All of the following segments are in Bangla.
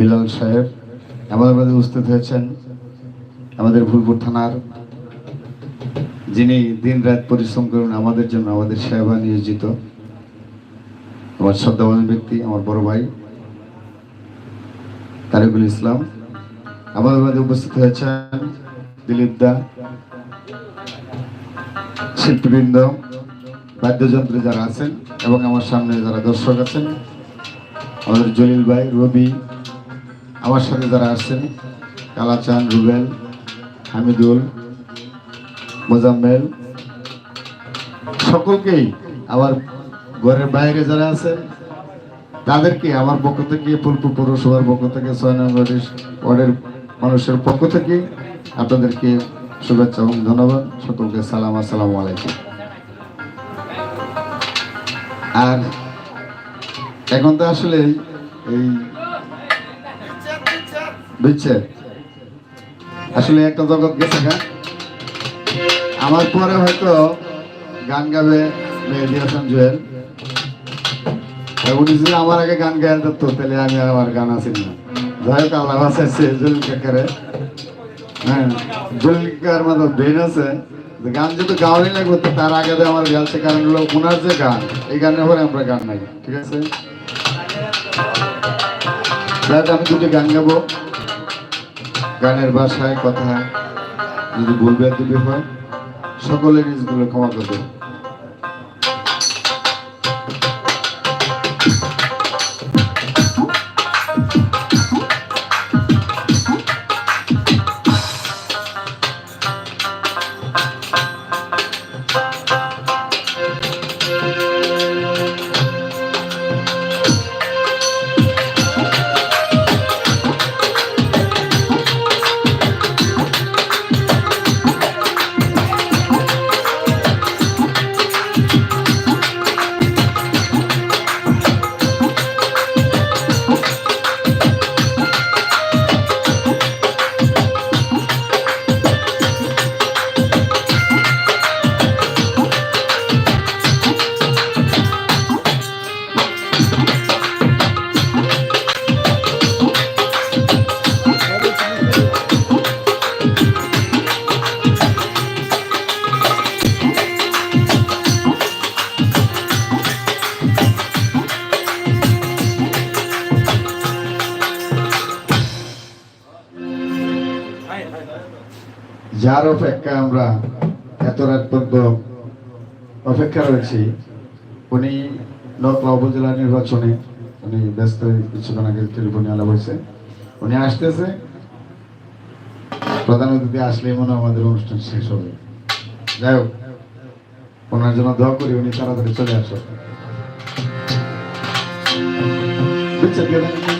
বিলাল সাহেব আমাদের উপস্থিত হয়েছেন আমাদের ভুলপুর থানার। যিনি দিন রাত পরিশ্রম করুন, আমাদের জন্য আমাদের সেবা নিয়োজিত। আমার শ্রদ্ধাবান ব্যক্তি, আমার বড় ভাই তারিকুল ইসলাম। আমাদের মাঝে উপস্থিত হয়েছেন দিলীপ দা, শিল্পীবৃন্দ, বাদ্যযন্ত্রে যারা আছেন এবং আমার সামনে যারা দর্শক আছেন, আমাদের জলিল ভাই, রবি আমার সাথে যারা আসছেন, কালাচান, রুবেল, হামিদুল, মোজাম্মেল, সকলকেই আমার ঘরের বাইরে যারা আছেন, তাদেরকে আমার পক্ষ থেকে, ফুলপুর পৌরসভার পক্ষ থেকে, ছয় ওয়ার্ডের মানুষের পক্ষ থেকে আপনাদেরকে শুভেচ্ছা এবং ধন্যবাদ। সকলকে সালাম, আসসালামু আলাইকুম। আর এখন তো আসলে এই বুঝছে আসলে একটা জগৎ গেছে গা আমার পরে হয়তো গান গাবে মেহেদি জুয়েল। যদি আমার আগে গান গায়ে দিত তাহলে আমি আমার গান আসি না। যাই হোক, আল্লাহ বাঁচাইছে জলিল কাকারে হ্যাঁ জলিল কাকার মতো ব্রেন আছে গান যেহেতু গাওয়াই লাগবে, তো তার আগে আমার গেলছে, কারণ হলো ওনার যে গান, এই গানের পরে আমরা গান নাই, ঠিক আছে? আমি দুটি গান গাবো। গানের ভাষায় কথা যদি ভুল দিবে হয় সকলের নিজগুলো ক্ষমা করবে অপেক্ষা আমরা এত রাত পর্যন্ত অপেক্ষা রয়েছি। উনি নকলা উপজেলা নির্বাচনে উনি ব্যস্ত কিছুক্ষণ আগে টেলিফোনে আলাপ হয়েছে। উনি আসতেছে। প্রধান অতিথি আসলেই মনে আমাদের অনুষ্ঠান শেষ হবে। যাই হোক, ওনার জন্য দোয়া করি উনি তাড়াতাড়ি চলে আসো বুঝছেন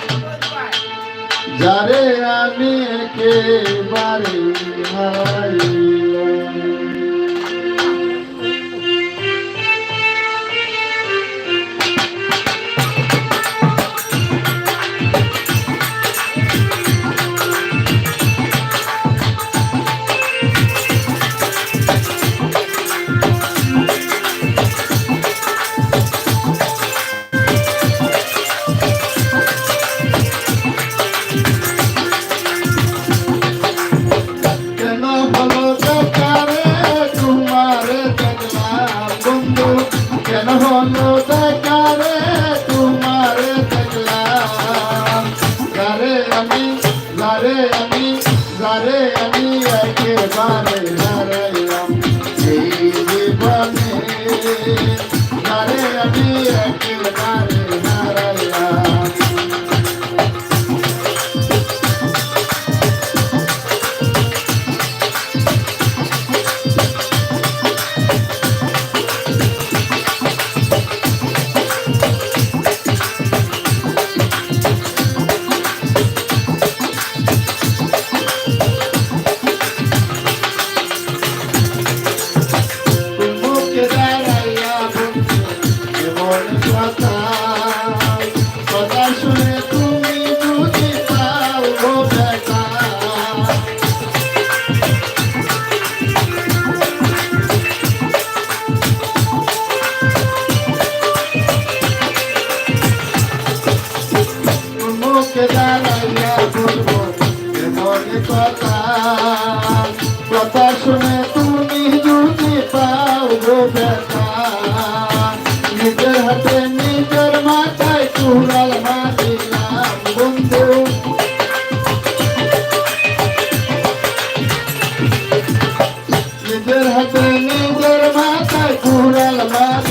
যারে আমি একেবারে হারাইলাম hace la tierra, mata y cura la mata.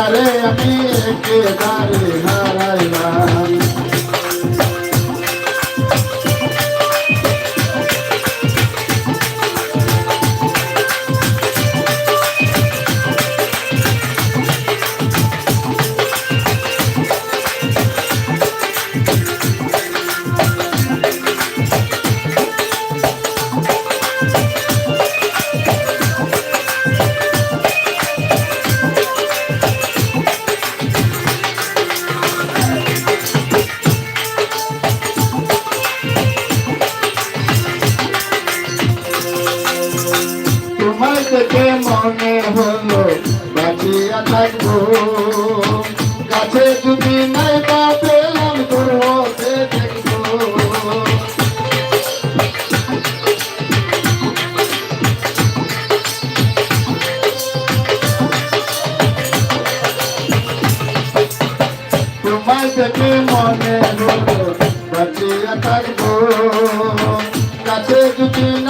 যারে আমি একেবারে হারাইলাম তোমায় দেখে মনে হলো, বাঁচিয়া থাকব। কাছে যদি নাই বা পেলাম তোর হতে দেখব। মনে হলো, বাঁচিয়া থাকব। যদি নাই